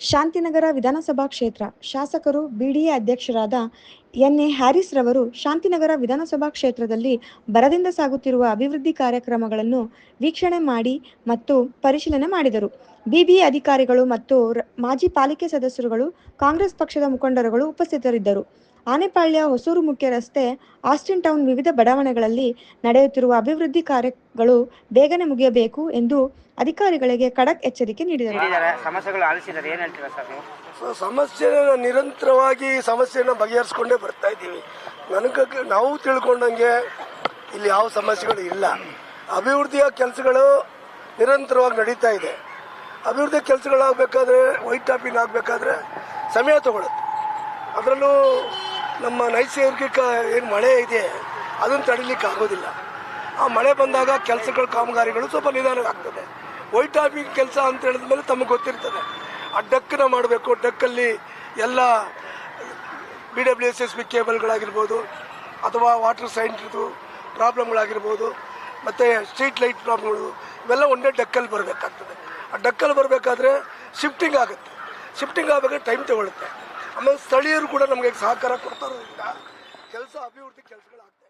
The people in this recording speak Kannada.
ಶಾಂತಿನಗರ ವಿಧಾನಸಭಾ ಕ್ಷೇತ್ರ ಶಾಸಕರು ಬಿಡಿಎ ಅಧ್ಯಕ್ಷರಾದ ಎನ್ಎ ಹ್ಯಾರಿಸ್ ರವರು ಶಾಂತಿನಗರ ವಿಧಾನಸಭಾ ಕ್ಷೇತ್ರದಲ್ಲಿ ಬರದಿಂದ ಸಾಗುತ್ತಿರುವ ಅಭಿವೃದ್ಧಿ ಕಾರ್ಯಕ್ರಮಗಳನ್ನು ವೀಕ್ಷಣೆ ಮಾಡಿ ಮತ್ತು ಪರಿಶೀಲನೆ ಮಾಡಿದರು. ಬಿಬಿಎ ಅಧಿಕಾರಿಗಳು ಮತ್ತು ಮಾಜಿ ಪಾಲಿಕೆ ಸದಸ್ಯರುಗಳು ಕಾಂಗ್ರೆಸ್ ಪಕ್ಷದ ಮುಖಂಡರುಗಳು ಉಪಸ್ಥಿತರಿದ್ದರು. ಆನೆಪಾಳ್ಯ ಹೊಸೂರು ಮುಖ್ಯ ರಸ್ತೆ ಆಸ್ಟಿನ್ ಟೌನ್ ವಿವಿಧ ಬಡಾವಣೆಗಳಲ್ಲಿ ನಡೆಯುತ್ತಿರುವ ಅಭಿವೃದ್ಧಿ ಕಾರ್ಯಗಳು ಬೇಗನೆ ಮುಗಿಯಬೇಕು ಎಂದು ಅಧಿಕಾರಿಗಳಿಗೆ ಖಡಕ್ ಎಚ್ಚರಿಕೆ ನೀಡಿದರು. ಸಮಸ್ಯೆಗಳು ಆಲಿಸಿದ್ದಾರೆ ಏನು ಹೇಳ್ತೀರಾ ಸರ್ ನೀವು? ಸೊ ಸಮಸ್ಯೆ ನಿರಂತರವಾಗಿ ಸಮಸ್ಯೆಯನ್ನು ಬಗೆಹರಿಸ್ಕೊಂಡೇ ಬರ್ತಾ ಇದ್ದೀವಿ. ನನಗೆ ನಾವು ತಿಳ್ಕೊಂಡಂಗೆ ಇಲ್ಲಿ ಯಾವ ಸಮಸ್ಯೆಗಳು ಇಲ್ಲ. ಅಭಿವೃದ್ಧಿಯ ಕೆಲಸಗಳು ನಿರಂತರವಾಗಿ ನಡೀತಾ ಇದೆ. ಅಭಿವೃದ್ಧಿ ಕೆಲಸಗಳಾಗಬೇಕಾದ್ರೆ ವೈಟ್ ಟಾಪಿಂಗ್ ಆಗಬೇಕಾದ್ರೆ ಸಮಯ ತಗೊಳ್ಳುತ್ತೆ ಅದರಲ್ಲೂ ನಮ್ಮ ನೈಸರ್ಗಿಕ ಏನು ಮಳೆ ಇದೆ, ಅದನ್ನು ತಡಿಲಿಕ್ಕೆ ಆಗೋದಿಲ್ಲ. ಆ ಮಳೆ ಬಂದಾಗ ಕೆಲಸಗಳು, ಕಾಮಗಾರಿಗಳು ಸ್ವಲ್ಪ ನಿಧಾನ ಆಗ್ತದೆ ವೈಟ್ ಟಾಪಿಂಗ್ ಕೆಲಸ ಅಂತ ಹೇಳಿದ ಮೇಲೆ ತಮಗೆ ಗೊತ್ತಿರ್ತದೆ. ಆ ಡಕ್ಕನ್ನ ಮಾಡಬೇಕು. ಡಕ್ಕಲ್ಲಿ ಎಲ್ಲ B W S S B ಕೇಬಲ್ಗಳಾಗಿರ್ಬೋದು, ಅಥವಾ ವಾಟರ್ ಸೈನ್ಸ್ದು ಪ್ರಾಬ್ಲಮ್ಗಳಾಗಿರ್ಬೋದು, ಮತ್ತು ಸ್ಟ್ರೀಟ್ ಲೈಟ್ ಪ್ರಾಬ್ಲಮ್ಗಳು, ಇವೆಲ್ಲ ಒಂದೇ ಡಕ್ಕಲ್ಲಿ ಬರಬೇಕಾಗ್ತದೆ. ಆ ಡಕ್ಕಲ್ಲಿ ಬರಬೇಕಾದ್ರೆ ಶಿಫ್ಟಿಂಗ್ ಆಗುತ್ತೆ. ಶಿಫ್ಟಿಂಗ್ ಆಗಬೇಕಾದ್ರೆ ಟೈಮ್ ತಗೊಳುತ್ತೆ. ಆಮೇಲೆ ಸ್ಥಳೀಯರು ಕೂಡ ನಮಗೆ ಸಹಕಾರ ಕೊಡ್ತಾರೋದ್ರಿಂದ ಕೆಲಸ ಅಭಿವೃದ್ಧಿ ಕೆಲಸಗಳಾಗ್ತದೆ